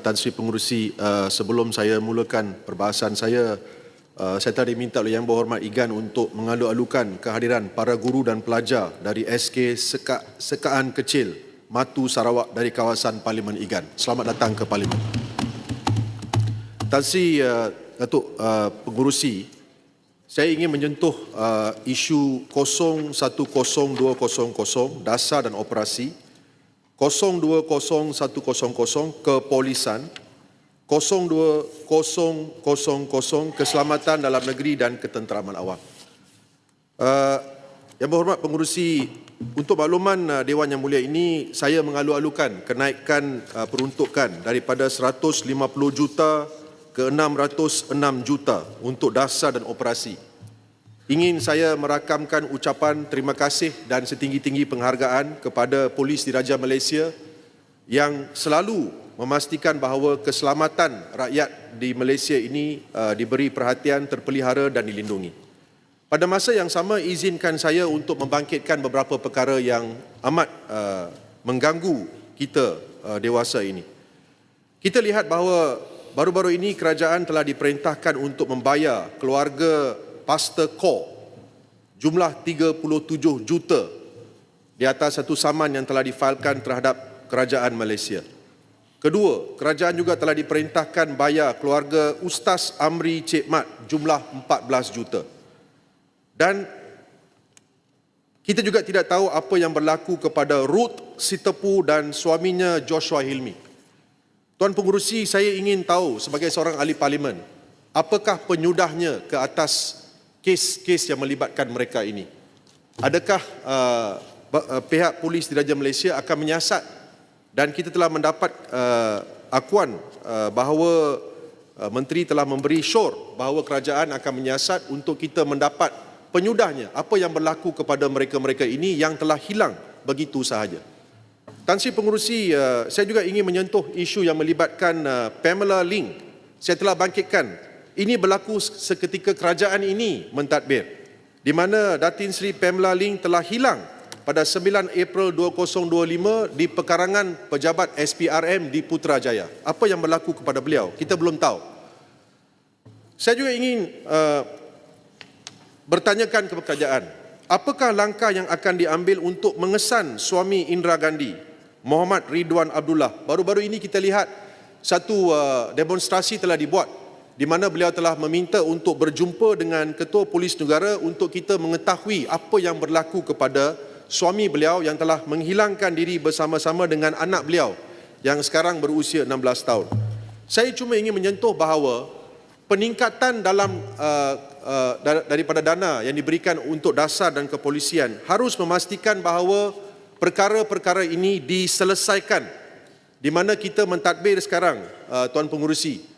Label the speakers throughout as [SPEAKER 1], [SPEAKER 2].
[SPEAKER 1] Tan Sri Pengurusi, uh, sebelum saya mulakan perbahasan saya, uh, saya telah diminta oleh Yang Berhormat Igan untuk mengalu-alukan kehadiran para guru dan pelajar dari SK Seka, Sekaan Kecil, Matu Sarawak dari kawasan Parlimen Igan. Selamat datang ke Parlimen. Tan Sri uh, Datuk uh, Pengurusi, saya ingin menyentuh uh, isu 0102000 dasar dan operasi 020100 kepolisan 020000 keselamatan dalam negeri dan ketenteraman awam. Uh, yang berhormat pengurusi untuk makluman uh, Dewan Yang Mulia ini saya mengalu-alukan kenaikan uh, peruntukan daripada 150 juta ke 606 juta untuk dasar dan operasi. Ingin saya merakamkan ucapan terima kasih dan setinggi-tinggi penghargaan kepada Polis Diraja Malaysia yang selalu memastikan bahawa keselamatan rakyat di Malaysia ini uh, diberi perhatian, terpelihara dan dilindungi. Pada masa yang sama izinkan saya untuk membangkitkan beberapa perkara yang amat uh, mengganggu kita uh, dewasa ini. Kita lihat bahawa baru-baru ini kerajaan telah diperintahkan untuk membayar keluarga Pastor Core jumlah 37 juta di atas satu saman yang telah difailkan terhadap kerajaan Malaysia. Kedua, kerajaan juga telah diperintahkan bayar keluarga Ustaz Amri Cik Mat jumlah 14 juta. Dan kita juga tidak tahu apa yang berlaku kepada Ruth Sitepu dan suaminya Joshua Hilmi. Tuan Pengurusi, saya ingin tahu sebagai seorang ahli parlimen, apakah penyudahnya ke atas kes-kes yang melibatkan mereka ini. Adakah uh, uh, pihak polis di Raja Malaysia akan menyiasat dan kita telah mendapat uh, akuan uh, bahawa uh, menteri telah memberi syur bahawa kerajaan akan menyiasat untuk kita mendapat penyudahnya apa yang berlaku kepada mereka-mereka ini yang telah hilang begitu sahaja. Tan Sri Pengurusi, uh, saya juga ingin menyentuh isu yang melibatkan uh, Pamela Ling. Saya telah bangkitkan ini berlaku seketika kerajaan ini mentadbir di mana Datin Sri Pamela Ling telah hilang pada 9 April 2025 di pekarangan pejabat SPRM di Putrajaya. Apa yang berlaku kepada beliau? Kita belum tahu. Saya juga ingin uh, bertanyakan kepada kerajaan, apakah langkah yang akan diambil untuk mengesan suami Indra Gandhi, Muhammad Ridwan Abdullah? Baru-baru ini kita lihat satu uh, demonstrasi telah dibuat di mana beliau telah meminta untuk berjumpa dengan Ketua Polis Negara untuk kita mengetahui apa yang berlaku kepada suami beliau yang telah menghilangkan diri bersama-sama dengan anak beliau yang sekarang berusia 16 tahun. Saya cuma ingin menyentuh bahawa peningkatan dalam uh, uh, daripada dana yang diberikan untuk dasar dan kepolisian harus memastikan bahawa perkara-perkara ini diselesaikan di mana kita mentadbir sekarang uh, tuan pengurusi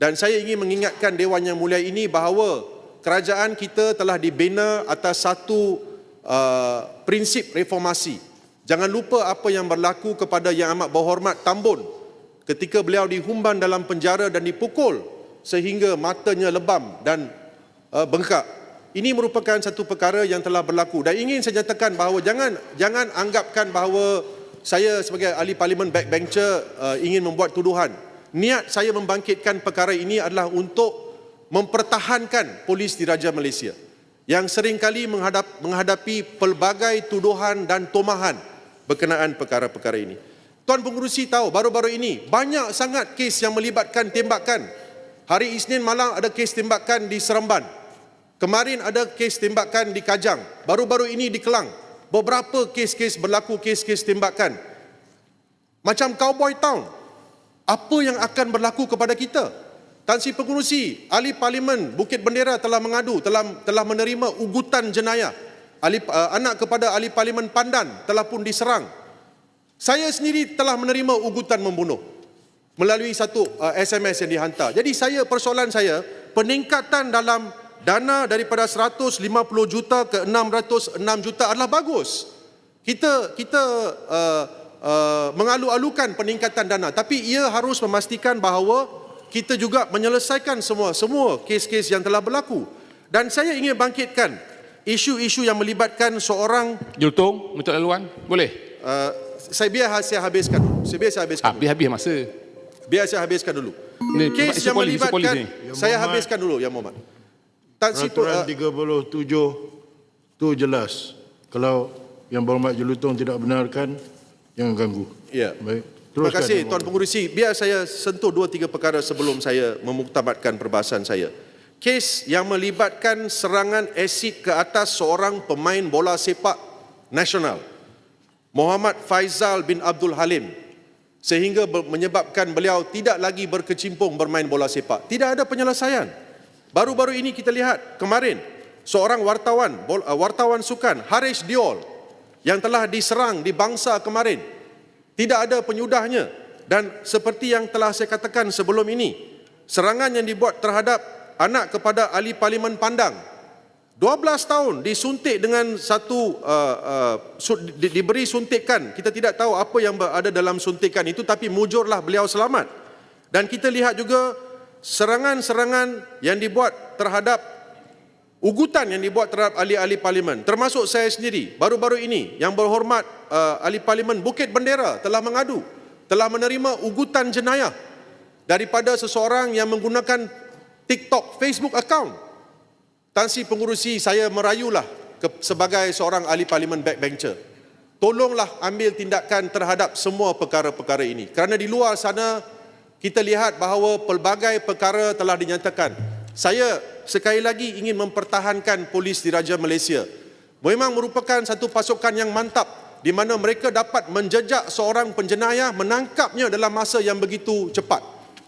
[SPEAKER 1] dan saya ingin mengingatkan Dewan Yang Mulia ini bahawa kerajaan kita telah dibina atas satu uh, prinsip reformasi. Jangan lupa apa yang berlaku kepada Yang Amat Berhormat Tambun ketika beliau dihumban dalam penjara dan dipukul sehingga matanya lebam dan uh, bengkak. Ini merupakan satu perkara yang telah berlaku dan ingin saya nyatakan bahawa jangan jangan anggapkan bahawa saya sebagai ahli parlimen backbencher uh, ingin membuat tuduhan niat saya membangkitkan perkara ini adalah untuk mempertahankan polis di Raja Malaysia yang seringkali menghadap, menghadapi pelbagai tuduhan dan tomahan berkenaan perkara-perkara ini. Tuan Pengurusi tahu baru-baru ini banyak sangat kes yang melibatkan tembakan. Hari Isnin malam ada kes tembakan di Seremban. Kemarin ada kes tembakan di Kajang. Baru-baru ini di Kelang. Beberapa kes-kes berlaku kes-kes tembakan. Macam Cowboy Town, apa yang akan berlaku kepada kita? Tan Sri Pengurusi, ahli parlimen Bukit Bendera telah mengadu, telah telah menerima ugutan jenayah. Ahli, uh, anak kepada ahli parlimen Pandan telah pun diserang. Saya sendiri telah menerima ugutan membunuh melalui satu uh, SMS yang dihantar. Jadi saya persoalan saya, peningkatan dalam dana daripada 150 juta ke 606 juta adalah bagus. Kita kita uh, Uh, mengalu-alukan peningkatan dana tapi ia harus memastikan bahawa kita juga menyelesaikan semua semua kes-kes yang telah berlaku dan saya ingin bangkitkan isu-isu yang melibatkan seorang
[SPEAKER 2] Jultung untuk laluan boleh
[SPEAKER 1] uh, saya biar saya habiskan saya biar saya habiskan
[SPEAKER 2] habis-habis masa
[SPEAKER 1] biar saya habiskan dulu.
[SPEAKER 2] Ni,
[SPEAKER 1] Kes yang
[SPEAKER 2] polis, polis
[SPEAKER 1] melibatkan,
[SPEAKER 2] ni.
[SPEAKER 3] Yang
[SPEAKER 1] saya
[SPEAKER 3] Muhammad-
[SPEAKER 1] habiskan dulu Yang Muhammad. Tan Sri
[SPEAKER 3] Peraturan
[SPEAKER 1] uh,
[SPEAKER 3] 37 tu jelas. Kalau yang berhormat Jelutong tidak benarkan, jangan ganggu.
[SPEAKER 1] Ya.
[SPEAKER 3] Baik.
[SPEAKER 1] Terima
[SPEAKER 3] Teruskan,
[SPEAKER 1] kasih
[SPEAKER 3] Yang
[SPEAKER 1] Tuan. Pengurusi. Biar saya sentuh dua tiga perkara sebelum saya memuktamadkan perbahasan saya. Kes yang melibatkan serangan asid ke atas seorang pemain bola sepak nasional. Muhammad Faizal bin Abdul Halim sehingga menyebabkan beliau tidak lagi berkecimpung bermain bola sepak. Tidak ada penyelesaian. Baru-baru ini kita lihat kemarin seorang wartawan uh, wartawan sukan Haris Diol yang telah diserang di bangsa kemarin. Tidak ada penyudahnya. Dan seperti yang telah saya katakan sebelum ini serangan yang dibuat terhadap anak kepada ahli parlimen Pandang 12 tahun disuntik dengan satu uh, uh, di, diberi suntikan. Kita tidak tahu apa yang ada dalam suntikan itu tapi mujurlah beliau selamat. Dan kita lihat juga serangan-serangan yang dibuat terhadap ugutan yang dibuat terhadap ahli-ahli parlimen termasuk saya sendiri baru-baru ini yang berhormat uh, ahli parlimen Bukit Bendera telah mengadu telah menerima ugutan jenayah daripada seseorang yang menggunakan TikTok Facebook account Tan Sri Pengurusi saya merayulah ke, sebagai seorang ahli parlimen backbencher. Tolonglah ambil tindakan terhadap semua perkara-perkara ini. Kerana di luar sana kita lihat bahawa pelbagai perkara telah dinyatakan. Saya sekali lagi ingin mempertahankan polis di Raja Malaysia. Memang merupakan satu pasukan yang mantap di mana mereka dapat menjejak seorang penjenayah menangkapnya dalam masa yang begitu cepat.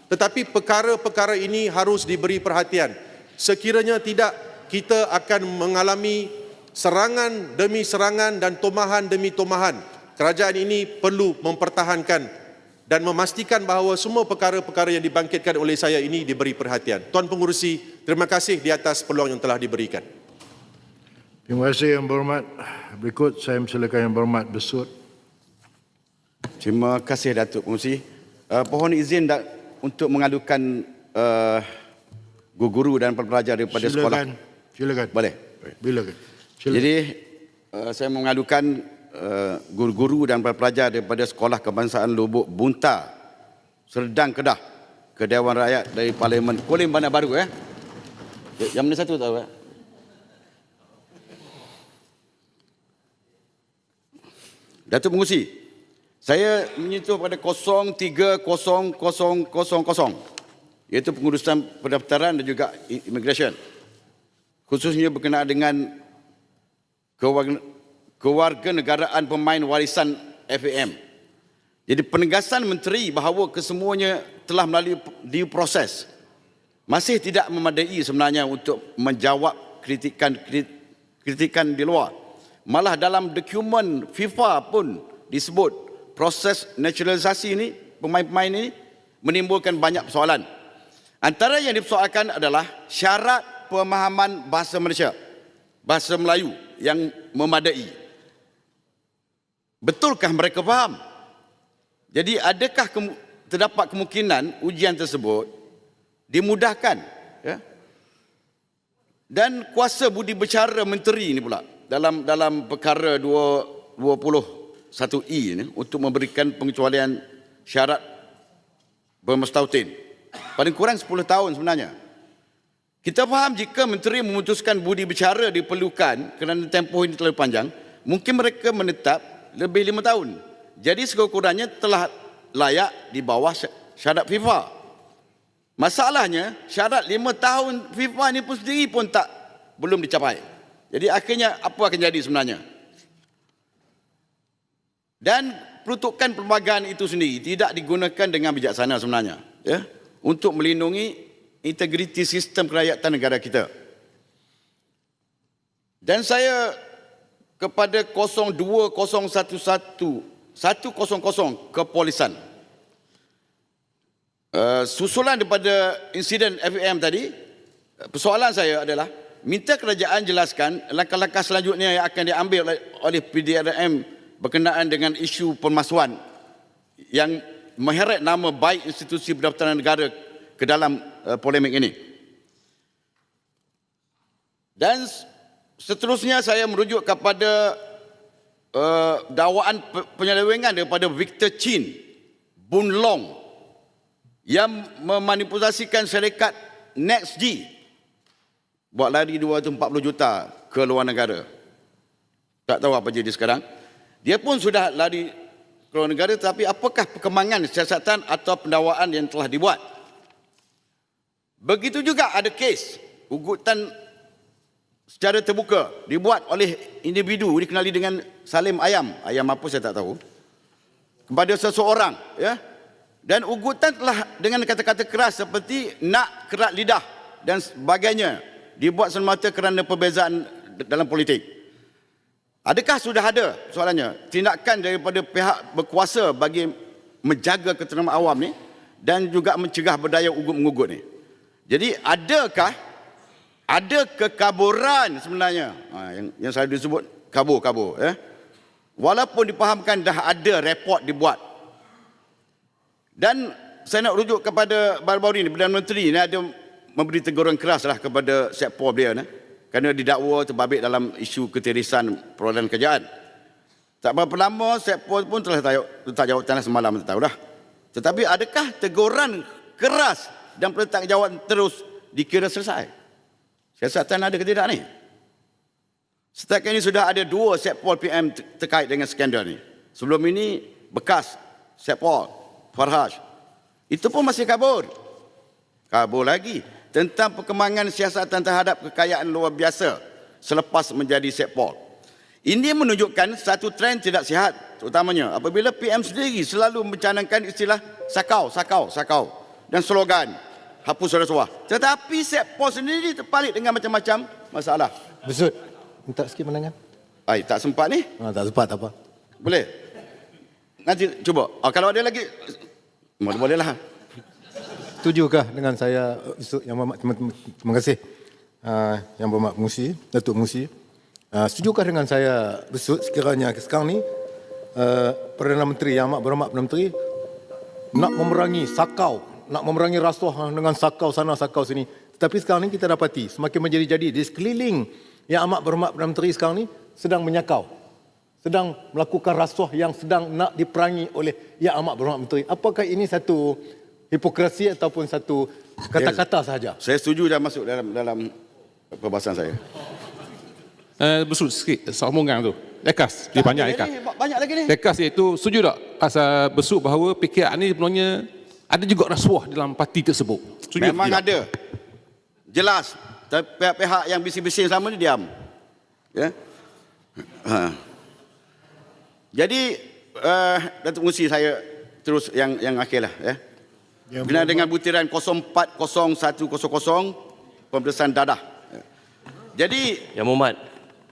[SPEAKER 1] Tetapi perkara-perkara ini harus diberi perhatian. Sekiranya tidak kita akan mengalami serangan demi serangan dan tomahan demi tomahan. Kerajaan ini perlu mempertahankan dan memastikan bahawa semua perkara-perkara yang dibangkitkan oleh saya ini diberi perhatian. Tuan Pengurusi, terima kasih di atas peluang yang telah diberikan.
[SPEAKER 3] Terima kasih Yang Berhormat. Berikut saya memsilakan Yang Berhormat Besut.
[SPEAKER 4] Terima kasih Datuk Pengurusi. Uh, pohon izin da- untuk mengadukan uh, guru-guru dan pelajar daripada sekolah.
[SPEAKER 3] Silakan. Silakan.
[SPEAKER 4] Boleh.
[SPEAKER 3] Silakan. Silakan.
[SPEAKER 4] Jadi uh, saya mengadukan guru-guru dan pelajar daripada Sekolah Kebangsaan Lubuk Bunta, Serdang Kedah ke Dewan Rakyat dari Parlimen Kulim Bandar Baru eh. Yang mana satu tahu eh? Datuk Pengurusi, saya menyentuh pada 0300000 iaitu pengurusan pendaftaran dan juga immigration. Khususnya berkenaan dengan kewarganegaraan pemain warisan FAM. Jadi penegasan menteri bahawa kesemuanya telah melalui due process masih tidak memadai sebenarnya untuk menjawab kritikan kritikan di luar. Malah dalam dokumen FIFA pun disebut proses naturalisasi ini pemain-pemain ini menimbulkan banyak persoalan. Antara yang dipersoalkan adalah syarat pemahaman bahasa Malaysia, bahasa Melayu yang memadai. Betulkah mereka faham? Jadi adakah kemu- terdapat kemungkinan ujian tersebut dimudahkan ya? Dan kuasa budi bicara menteri ini pula dalam dalam perkara 221E ini untuk memberikan pengecualian syarat bermustautin. Paling kurang 10 tahun sebenarnya. Kita faham jika menteri memutuskan budi bicara diperlukan kerana tempoh ini terlalu panjang, mungkin mereka menetap lebih lima tahun. Jadi sekurang-kurangnya telah layak di bawah sy- syarat FIFA. Masalahnya syarat lima tahun FIFA ni pun sendiri pun tak belum dicapai. Jadi akhirnya apa akan jadi sebenarnya? Dan peruntukan perlembagaan itu sendiri tidak digunakan dengan bijaksana sebenarnya. Ya, untuk melindungi integriti sistem kerakyatan negara kita. Dan saya kepada 02011 100 kepolisan. Uh, susulan daripada insiden FAM tadi, uh, persoalan saya adalah minta kerajaan jelaskan langkah-langkah selanjutnya yang akan diambil oleh, PDRM berkenaan dengan isu pemalsuan yang mengheret nama baik institusi pendaftaran negara ke dalam uh, polemik ini. Dan seterusnya saya merujuk kepada uh, dakwaan pe- penyelewengan daripada Victor Chin, Bun Long yang memanipulasikan syarikat NextG buat lari 240 juta ke luar negara. Tak tahu apa jadi sekarang. Dia pun sudah lari ke luar negara tapi apakah perkembangan siasatan atau pendakwaan yang telah dibuat? Begitu juga ada kes ugutan secara terbuka dibuat oleh individu dikenali dengan Salim Ayam. Ayam apa saya tak tahu. Kepada seseorang ya. Dan ugutan telah dengan kata-kata keras seperti nak kerat lidah dan sebagainya dibuat semata kerana perbezaan dalam politik. Adakah sudah ada soalannya tindakan daripada pihak berkuasa bagi menjaga ketentraman awam ni dan juga mencegah berdaya ugut-mengugut ni? Jadi adakah ada kekaburan sebenarnya ha, yang yang selalu disebut kabur-kabur ya. Walaupun dipahamkan dah ada report dibuat. Dan saya nak rujuk kepada baru-baru ini Perdana Menteri ni ada memberi teguran keras lah kepada sekpol dia ni kerana didakwa terbabit dalam isu ketirisan perolehan kerajaan. Tak berapa lama sekpol pun telah letak letak jawatan semalam tak tahu dah. Tetapi adakah teguran keras dan pertanggungjawab terus dikira selesai? Siasatan ada ke tidak ni? Setakat ini sudah ada dua sekpol PM ter- terkait dengan skandal ni. Sebelum ini bekas sekpol Farhaj. Itu pun masih kabur. Kabur lagi tentang perkembangan siasatan terhadap kekayaan luar biasa selepas menjadi sekpol. Ini menunjukkan satu trend tidak sihat terutamanya apabila PM sendiri selalu mencanangkan istilah sakau, sakau, sakau dan slogan hapus rasuah. Tetapi sekpol sendiri terpalit dengan macam-macam masalah.
[SPEAKER 2] Besut. Minta sikit pandangan.
[SPEAKER 4] Ai tak sempat ni?
[SPEAKER 2] Ha, tak sempat tak apa.
[SPEAKER 4] Boleh? Nanti cuba. Oh, kalau ada lagi boleh boleh lah.
[SPEAKER 2] Setujukah dengan saya Besut yang berhormat terima, terima, terima kasih. Uh, yang berhormat pengusi, Datuk Pengusi. Uh, setujukah dengan saya Besut sekiranya sekarang ni uh, Perdana Menteri yang amat berhormat Perdana Menteri nak memerangi sakau, nak memerangi rasuah dengan sakau sana sakau sini. Tetapi sekarang ni kita dapati semakin menjadi-jadi di sekeliling yang amat berhormat Perdana Menteri sekarang ni sedang menyakau sedang melakukan rasuah yang sedang nak diperangi oleh Yang Amat Berhormat Menteri. Apakah ini satu hipokrasi ataupun satu kata-kata sahaja?
[SPEAKER 4] Saya setuju dah masuk dalam dalam perbahasan saya.
[SPEAKER 5] Uh, besut sikit sambungan tu. Lekas, dia banyak lekas.
[SPEAKER 4] Banyak lagi ni.
[SPEAKER 5] Lekas iaitu setuju tak asal besut bahawa PKR ni sebenarnya ada juga rasuah dalam parti tersebut. Setuju
[SPEAKER 4] Memang
[SPEAKER 5] tidak?
[SPEAKER 4] ada. Jelas. Tapi pihak-pihak yang bising-bising selama ni diam. Ya. Ha. Jadi uh, Datuk Musi saya terus yang yang akhir lah ya.
[SPEAKER 3] Yang
[SPEAKER 4] Berkenaan dengan butiran 040100 pemeriksaan dadah. Jadi
[SPEAKER 6] Yang Muhammad.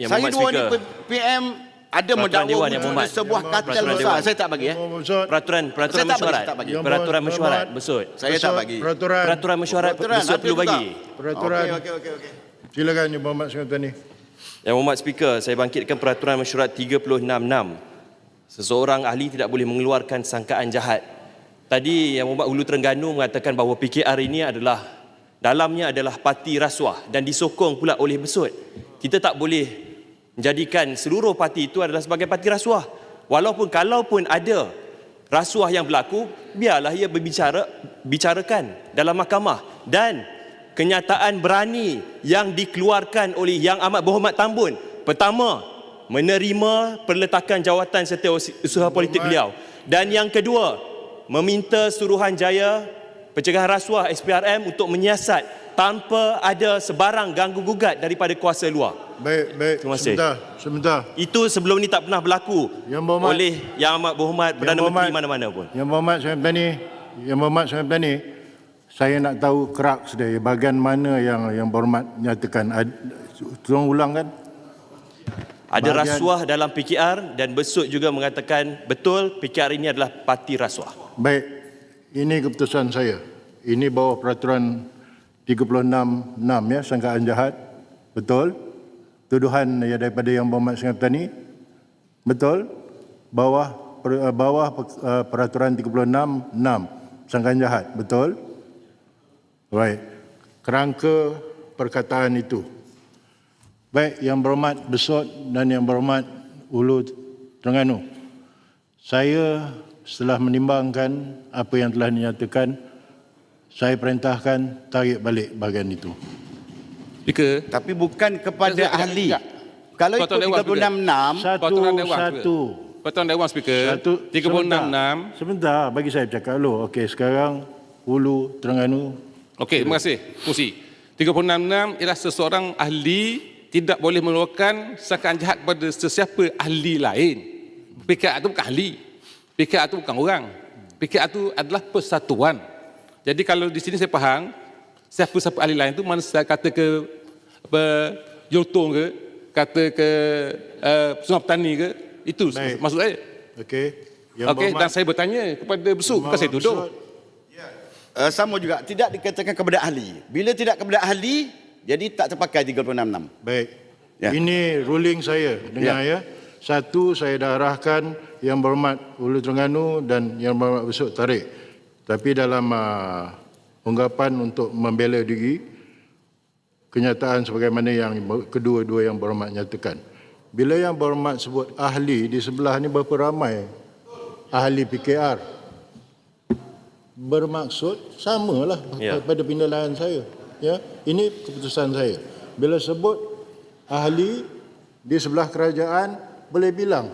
[SPEAKER 6] Yang
[SPEAKER 4] saya
[SPEAKER 6] Muhammad
[SPEAKER 4] dua ni. PM ada mendakwa
[SPEAKER 6] Muhammad.
[SPEAKER 4] sebuah
[SPEAKER 6] Peraturan
[SPEAKER 4] besar. Saya tak bagi ya.
[SPEAKER 6] Peraturan peraturan
[SPEAKER 4] Saya tak bagi,
[SPEAKER 6] mesyuarat.
[SPEAKER 4] saya tak bagi.
[SPEAKER 6] Peraturan mesyuarat besut.
[SPEAKER 4] Saya tak bagi.
[SPEAKER 3] Peraturan.
[SPEAKER 6] Peraturan mesyuarat besut
[SPEAKER 4] ada
[SPEAKER 6] perlu
[SPEAKER 4] tak?
[SPEAKER 6] bagi.
[SPEAKER 3] Peraturan.
[SPEAKER 4] Okey okey okey okey.
[SPEAKER 3] Silakan Yang Berhormat ni.
[SPEAKER 6] Yang Muhammad Speaker, saya bangkitkan peraturan mesyuarat 366. Seseorang ahli tidak boleh mengeluarkan sangkaan jahat. Tadi Yang Muhammad Hulu Terengganu mengatakan bahawa PKR ini adalah dalamnya adalah parti rasuah dan disokong pula oleh besut. Kita tak boleh menjadikan seluruh parti itu adalah sebagai parti rasuah. Walaupun kalaupun ada rasuah yang berlaku, biarlah ia berbicara bicarakan dalam mahkamah dan kenyataan berani yang dikeluarkan oleh Yang Amat Berhormat Tambun. Pertama, menerima perletakan jawatan serta usaha politik beliau. Dan yang kedua, meminta Suruhanjaya Pencegahan Rasuah SPRM untuk menyiasat tanpa ada sebarang ganggu gugat daripada kuasa luar.
[SPEAKER 3] Baik, baik.
[SPEAKER 6] Terima kasih.
[SPEAKER 3] Sebentar, sebentar.
[SPEAKER 6] Itu sebelum ni tak pernah berlaku
[SPEAKER 3] Yang Berhormat-
[SPEAKER 6] oleh Yang Amat Berhormat Perdana Menteri
[SPEAKER 3] Berhormat-
[SPEAKER 6] mana-mana pun.
[SPEAKER 3] Yang Berhormat Sengatan ni, Yang Berhormat Sengatan ni, saya nak tahu kerak sedaya bahagian mana yang yang berhormat nyatakan. Tolong ulang kan?
[SPEAKER 6] Ada
[SPEAKER 3] Bahagian-
[SPEAKER 6] rasuah dalam PKR dan Besut juga mengatakan betul PKR ini adalah parti rasuah.
[SPEAKER 3] Baik, ini keputusan saya. Ini bawah peraturan 366 ya, sangkaan jahat. Betul? Tuduhan ya daripada yang berhormat Sengatan ni. Betul? Bawah eh, bawah eh, peraturan 366 6 sangkaan jahat. Betul? Baik. Kerangka perkataan itu. Baik, yang berhormat Besut dan yang berhormat Ulu Terengganu. Saya setelah menimbangkan apa yang telah dinyatakan saya perintahkan tarik balik bahagian itu.
[SPEAKER 5] Speaker,
[SPEAKER 4] Tapi bukan kepada ahli. Kalau ikut
[SPEAKER 5] Dewan,
[SPEAKER 4] 366,
[SPEAKER 3] Satu,
[SPEAKER 5] Peraturan Dewan,
[SPEAKER 3] satu.
[SPEAKER 5] Peraturan Dewan Speaker,
[SPEAKER 3] Satu,
[SPEAKER 5] 366.
[SPEAKER 3] Sebentar, sebentar bagi saya bercakap dulu. Okey, sekarang Hulu, Terengganu.
[SPEAKER 5] Okey, terima kasih. Fungsi. 366 ialah seseorang ahli tidak boleh mengeluarkan sangkaan jahat kepada sesiapa ahli lain. PKR itu bukan ahli. PKR itu bukan orang. PKR itu adalah persatuan. Jadi kalau di sini saya faham, siapa-siapa ahli lain itu mana saya kata ke apa, Joltong ke, kata ke uh, Sungai Petani ke, itu
[SPEAKER 3] Baik.
[SPEAKER 5] maksud saya.
[SPEAKER 3] Okey.
[SPEAKER 5] Okey, dan saya bertanya kepada Besuk, bukan saya tuduh.
[SPEAKER 4] uh, sama juga tidak dikatakan kepada ahli. Bila tidak kepada ahli, jadi tak terpakai 366.
[SPEAKER 3] Baik.
[SPEAKER 4] Ya.
[SPEAKER 3] Ini ruling saya. Dengar ya. Satu, saya dah arahkan Yang Berhormat Hulu Terengganu dan Yang Berhormat Besut tarik. Tapi dalam uh, ungkapan untuk membela diri, kenyataan sebagaimana yang kedua-dua Yang Berhormat nyatakan. Bila Yang Berhormat sebut ahli, di sebelah ni berapa ramai ahli PKR. Bermaksud samalah
[SPEAKER 6] Ya.
[SPEAKER 3] pada penilaian saya. Ya, ini keputusan saya. Bila sebut ahli di sebelah kerajaan boleh bilang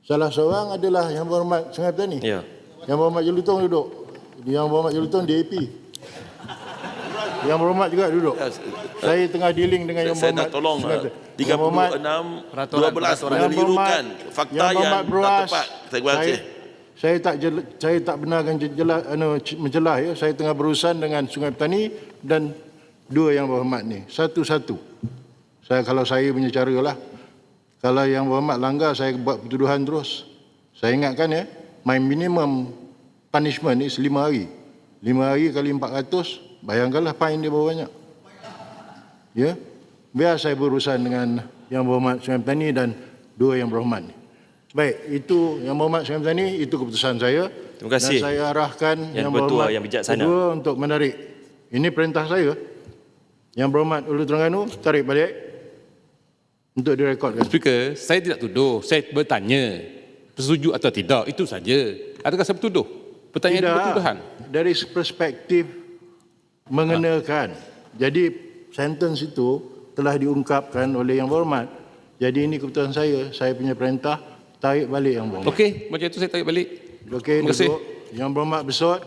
[SPEAKER 3] salah seorang adalah yang berhormat Sungai Petani.
[SPEAKER 6] Ya.
[SPEAKER 3] Yang berhormat Jelutong duduk. Yang berhormat Jelutong DAP. Yang berhormat juga duduk. Saya tengah dealing dengan yang
[SPEAKER 7] saya
[SPEAKER 3] berhormat.
[SPEAKER 7] nak tolong
[SPEAKER 3] Sungai
[SPEAKER 7] uh,
[SPEAKER 3] Petani. Yang berhormat
[SPEAKER 7] 36 12 mengelirukan fakta
[SPEAKER 3] yang
[SPEAKER 7] yang,
[SPEAKER 3] berhormat
[SPEAKER 7] tak tepat.
[SPEAKER 3] Saya,
[SPEAKER 7] kasih.
[SPEAKER 3] saya tak jel, saya tak benarkan jelas anu mencelah ya. Saya tengah berurusan dengan Sungai Petani dan dua yang berhormat ni. Satu-satu. Saya kalau saya punya cara lah. Kalau yang berhormat langgar saya buat pertuduhan terus. Saya ingatkan ya, my minimum punishment is lima hari. Lima hari kali 400, bayangkanlah fine dia berapa banyak. Ya. Biar saya berurusan dengan yang berhormat Sungai Petani dan dua yang berhormat ni. Baik, itu yang berhormat Sungai Petani, itu keputusan saya.
[SPEAKER 6] Terima kasih.
[SPEAKER 3] Dan saya arahkan
[SPEAKER 6] Yang
[SPEAKER 3] yang, berhormat
[SPEAKER 6] yang bijaksana.
[SPEAKER 3] kedua untuk menarik. Ini perintah saya. Yang berhormat Ulu Terengganu, tarik balik untuk direkodkan.
[SPEAKER 5] Speaker, saya tidak tuduh. Saya bertanya. Setuju atau tidak. Itu saja. Adakah saya bertuduh? Pertanyaan itu bertuduhan.
[SPEAKER 3] Dari perspektif mengenakan. Jadi sentence itu telah diungkapkan oleh yang berhormat. Jadi ini keputusan saya. Saya punya perintah tarik balik yang berhormat.
[SPEAKER 5] Okey, macam itu saya tarik balik.
[SPEAKER 3] Okey,
[SPEAKER 5] Terima kasih.
[SPEAKER 3] duduk. Yang berhormat besot.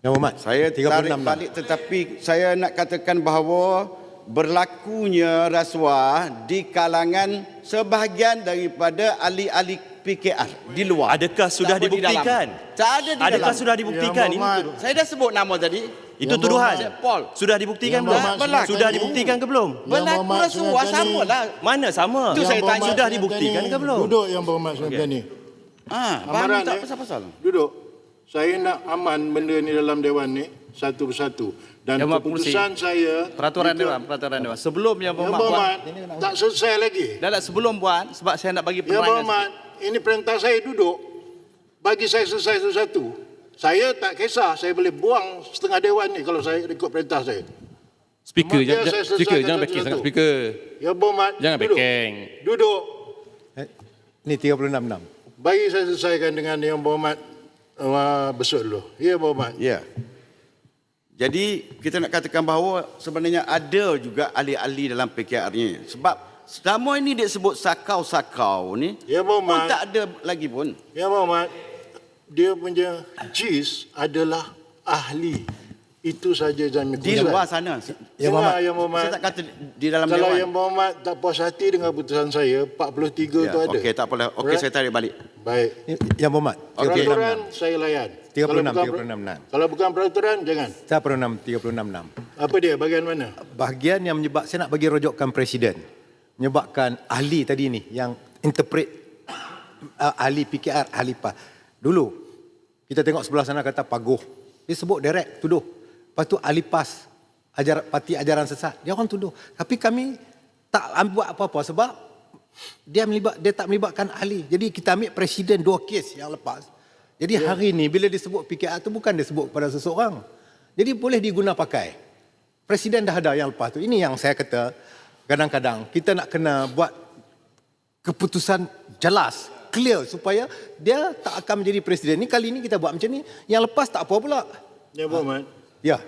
[SPEAKER 2] Yang Berhormat.
[SPEAKER 4] Saya
[SPEAKER 2] 36
[SPEAKER 4] tarik balik tetapi saya nak katakan bahawa berlakunya rasuah di kalangan sebahagian daripada ahli-ahli PKR di luar.
[SPEAKER 6] Adakah sudah
[SPEAKER 4] Tak boleh di dalam.
[SPEAKER 6] dibuktikan?
[SPEAKER 4] Tak ada di
[SPEAKER 6] Adakah
[SPEAKER 4] dalam.
[SPEAKER 6] sudah dibuktikan?
[SPEAKER 3] Yang
[SPEAKER 6] Ini
[SPEAKER 4] Saya dah sebut nama tadi.
[SPEAKER 6] itu
[SPEAKER 3] Yang
[SPEAKER 6] tuduhan.
[SPEAKER 3] berhormat.
[SPEAKER 4] Paul.
[SPEAKER 6] Sudah dibuktikan
[SPEAKER 3] Yang
[SPEAKER 6] belum?
[SPEAKER 3] berhormat
[SPEAKER 6] Sudah dibuktikan ke belum?
[SPEAKER 3] Yang
[SPEAKER 4] Berlaku
[SPEAKER 3] Sungai Petani.
[SPEAKER 4] sama lah.
[SPEAKER 6] Mana sama?
[SPEAKER 4] Itu saya
[SPEAKER 3] Yang
[SPEAKER 4] tanya.
[SPEAKER 6] Sudah dibuktikan ke belum?
[SPEAKER 3] Duduk yang berhormat Sungai Petani.
[SPEAKER 4] Ah,
[SPEAKER 3] Amaran
[SPEAKER 4] tak
[SPEAKER 3] eh.
[SPEAKER 4] pasal-pasal.
[SPEAKER 3] Duduk. Saya nak aman benda ni dalam dewan ni satu persatu. Dan
[SPEAKER 8] Yang Pengerusi.
[SPEAKER 3] keputusan saya
[SPEAKER 8] Peraturan
[SPEAKER 3] juga-
[SPEAKER 8] Dewan, peraturan Dewan. Sebelum yang
[SPEAKER 3] Yang
[SPEAKER 8] berhormat buat,
[SPEAKER 3] berhormat tak selesai lagi.
[SPEAKER 8] dah dah sebelum buat sebab saya nak bagi
[SPEAKER 3] Yang
[SPEAKER 8] penerangan.
[SPEAKER 3] berhormat, ini perintah saya duduk. Bagi saya selesai satu-satu. Saya tak kisah, saya boleh buang setengah dewan ni kalau saya ikut perintah saya.
[SPEAKER 5] Speaker, jangan,
[SPEAKER 3] saya
[SPEAKER 5] jangan, speaker, jangan backing sangat speaker.
[SPEAKER 3] Yang berhormat,
[SPEAKER 5] Jangan
[SPEAKER 3] duduk.
[SPEAKER 5] backing.
[SPEAKER 3] Duduk.
[SPEAKER 2] Eh, Ni 36
[SPEAKER 3] Bagi saya selesaikan dengan yang berhormat uh, besut dulu. Ya berhormat.
[SPEAKER 4] Ya. Jadi kita nak katakan bahawa sebenarnya ada juga ahli-ahli dalam PKR ni. Sebab selama ini dia sebut sakau-sakau ni
[SPEAKER 3] Ya
[SPEAKER 4] pun
[SPEAKER 3] berhormat.
[SPEAKER 4] tak ada lagi pun.
[SPEAKER 3] Yang berhormat, dia punya JIS adalah ahli. Itu saja jangan
[SPEAKER 4] Di luar sana.
[SPEAKER 3] Yang berhormat. Yang berhormat.
[SPEAKER 4] Saya tak kata di dalam
[SPEAKER 3] Kalau
[SPEAKER 4] dewan.
[SPEAKER 3] yang berhormat tak puas hati dengan putusan saya, 43
[SPEAKER 4] Ya,
[SPEAKER 3] tu ada.
[SPEAKER 4] Okey, tak apalah. Okey,
[SPEAKER 3] Alright.
[SPEAKER 4] saya tarik balik.
[SPEAKER 3] Baik.
[SPEAKER 2] Yang berhormat.
[SPEAKER 4] Okey.
[SPEAKER 2] 36
[SPEAKER 3] Peraturan saya layan.
[SPEAKER 2] 36,
[SPEAKER 3] Kalau bukan-
[SPEAKER 2] 36.
[SPEAKER 3] Kalau bukan peraturan, jangan.
[SPEAKER 2] Saya 36 36
[SPEAKER 3] Apa dia, bagian mana?
[SPEAKER 2] Bahagian yang menyebab saya nak bagi rojokkan presiden. Menyebabkan ahli tadi ni yang interpret uh, ahli PKR, ahli PAS. Dulu kita tengok sebelah sana kata paguh. Dia sebut direct tuduh. Lepas tu ahli PAS ajar parti ajaran sesat. Dia orang tuduh. Tapi kami tak buat apa-apa sebab dia melibat dia tak melibatkan ahli. Jadi kita ambil presiden dua kes yang lepas. Jadi hari ni bila disebut PKR tu bukan disebut kepada seseorang. Jadi boleh diguna pakai. Presiden dah ada yang lepas tu. Ini yang saya kata kadang-kadang kita nak kena buat keputusan jelas clear supaya dia tak akan menjadi presiden. Ni kali ni kita buat macam ni, yang lepas tak apa pula.
[SPEAKER 3] Ya Muhammad.
[SPEAKER 2] Ya.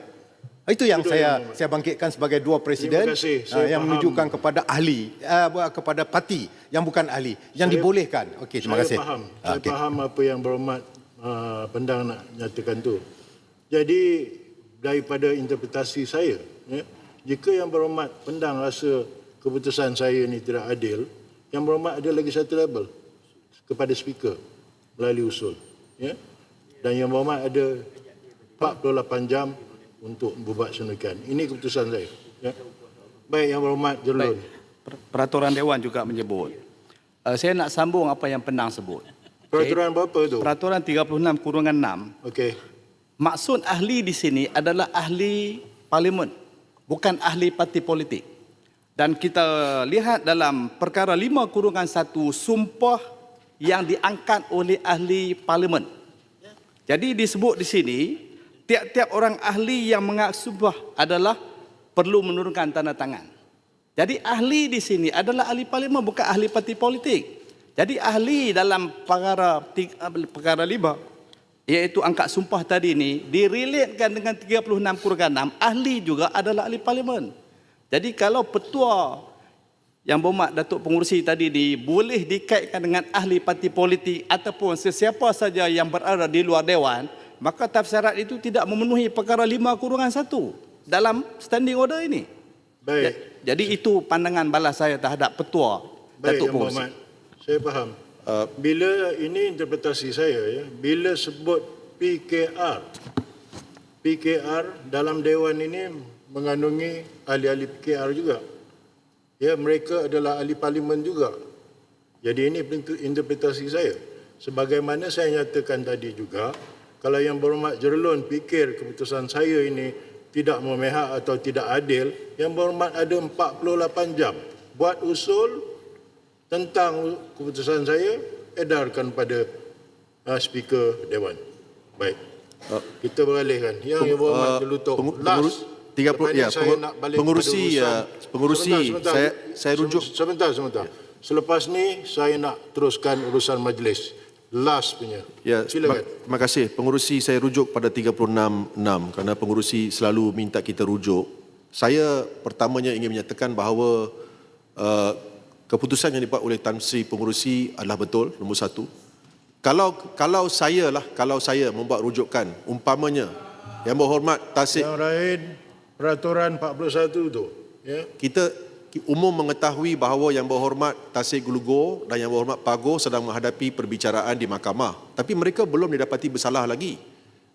[SPEAKER 2] Itu yang
[SPEAKER 3] Itu
[SPEAKER 2] saya
[SPEAKER 3] yang-
[SPEAKER 2] saya bangkitkan sebagai dua presiden
[SPEAKER 3] Saya
[SPEAKER 2] yang
[SPEAKER 3] faham.
[SPEAKER 2] menunjukkan kepada ahli uh, kepada parti yang bukan ahli yang
[SPEAKER 3] Saya-
[SPEAKER 2] dibolehkan. Okey, terima
[SPEAKER 3] saya
[SPEAKER 2] kasih.
[SPEAKER 3] Faham.
[SPEAKER 2] Ah,
[SPEAKER 3] Saya
[SPEAKER 2] okey.
[SPEAKER 3] faham apa yang berhormat uh, pendang nak nyatakan tu. Jadi daripada interpretasi saya, ya, jika yang berhormat pendang rasa keputusan saya ni tidak adil, yang berhormat ada lagi satu label kepada speaker melalui usul. Ya. Dan yang berhormat ada 48 jam untuk membuat sundukan. Ini keputusan saya. Ya. Baik yang berhormat Jerlun.
[SPEAKER 8] Per- Peraturan Dewan juga menyebut. Uh, saya nak sambung apa yang Penang sebut.
[SPEAKER 3] Peraturan berapa tu?
[SPEAKER 8] Peraturan 36 kurungan 6.
[SPEAKER 3] Okey.
[SPEAKER 8] Maksud ahli di sini adalah ahli parlimen, bukan ahli parti politik. Dan kita lihat dalam perkara 5 kurungan 1 sumpah yang diangkat oleh ahli parlimen. Jadi disebut di sini tiap-tiap orang ahli yang mengaku sumpah adalah perlu menurunkan tanda tangan. Jadi ahli di sini adalah ahli parlimen bukan ahli parti politik. Jadi ahli dalam perkara perkara iaitu angkat sumpah tadi ni direlatekan dengan 36 kurungan 6 ahli juga adalah ahli parlimen. Jadi kalau petua yang berhormat Datuk Pengurusi tadi ni boleh dikaitkan dengan ahli parti politik ataupun sesiapa saja yang berada di luar dewan, maka tafsirat itu tidak memenuhi perkara 5 kurungan 1 dalam standing order ini.
[SPEAKER 3] Baik.
[SPEAKER 8] Ja- Jadi itu pandangan balas saya terhadap petua
[SPEAKER 3] Baik,
[SPEAKER 8] Datuk Pengurusi.
[SPEAKER 3] Saya faham. Uh, bila ini interpretasi saya ya, bila sebut PKR, PKR dalam dewan ini mengandungi ahli-ahli PKR juga. Ya, mereka adalah ahli parlimen juga. Jadi ini interpretasi saya. Sebagaimana saya nyatakan tadi juga, kalau yang berhormat Jerlun fikir keputusan saya ini tidak memihak atau tidak adil, yang berhormat ada 48 jam buat usul tentang keputusan saya edarkan pada uh, speaker dewan. Baik. Kita beralihkan. Yang yang
[SPEAKER 1] Uh,
[SPEAKER 3] Jelutuk.
[SPEAKER 1] pengu-
[SPEAKER 3] Last.
[SPEAKER 1] pengurus- 30
[SPEAKER 3] Lepas ni
[SPEAKER 1] ya,
[SPEAKER 3] saya
[SPEAKER 1] pengu-
[SPEAKER 3] nak balik
[SPEAKER 1] pengurusi, uh, pengurusi,
[SPEAKER 3] Sebentar, sebentar.
[SPEAKER 1] saya- saya rujuk.
[SPEAKER 3] Sebentar, sebentar. Selepas ni saya nak teruskan urusan majlis. Last punya.
[SPEAKER 1] Ya,
[SPEAKER 3] Silakan.
[SPEAKER 1] terima- terima kasih. Pengurusi saya rujuk pada 36.6 kerana pengurusi selalu minta kita rujuk. Saya pertamanya ingin menyatakan bahawa uh, keputusan yang dibuat oleh Tan Sri Pengurusi adalah betul, nombor satu. Kalau kalau saya lah, kalau saya membuat rujukan, umpamanya yang berhormat Tasik
[SPEAKER 3] Yang lain peraturan 41 tu. Ya.
[SPEAKER 1] kita umum mengetahui bahawa yang berhormat Tasik Gulugo dan yang berhormat Pago sedang menghadapi perbicaraan di mahkamah. Tapi mereka belum didapati bersalah lagi.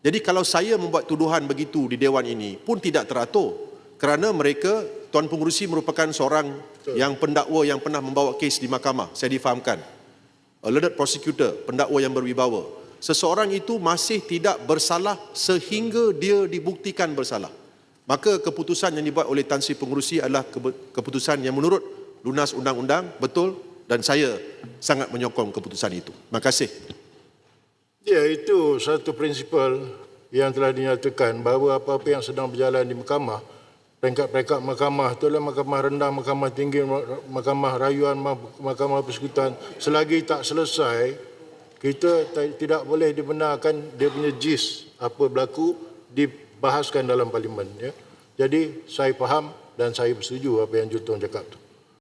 [SPEAKER 1] Jadi kalau saya membuat tuduhan begitu di Dewan ini pun tidak teratur. Kerana mereka, Tuan Pengurusi merupakan seorang yang pendakwa yang pernah membawa kes di mahkamah. Saya difahamkan. A learned prosecutor, pendakwa yang berwibawa. Seseorang itu masih tidak bersalah sehingga dia dibuktikan bersalah. Maka keputusan yang dibuat oleh Tan Sri Pengurusi adalah keputusan yang menurut lunas undang-undang betul dan saya sangat menyokong keputusan itu. Terima kasih.
[SPEAKER 3] Ya, itu satu prinsipal yang telah dinyatakan bahawa apa-apa yang sedang berjalan di mahkamah, peringkat-peringkat mahkamah itu adalah mahkamah rendah, mahkamah tinggi, mahkamah rayuan, mahkamah persekutuan. Selagi tak selesai, kita ta- tidak boleh dibenarkan dia punya jis apa berlaku dibahaskan dalam parlimen. Ya. Jadi saya faham dan saya bersetuju apa yang Jutong cakap tu.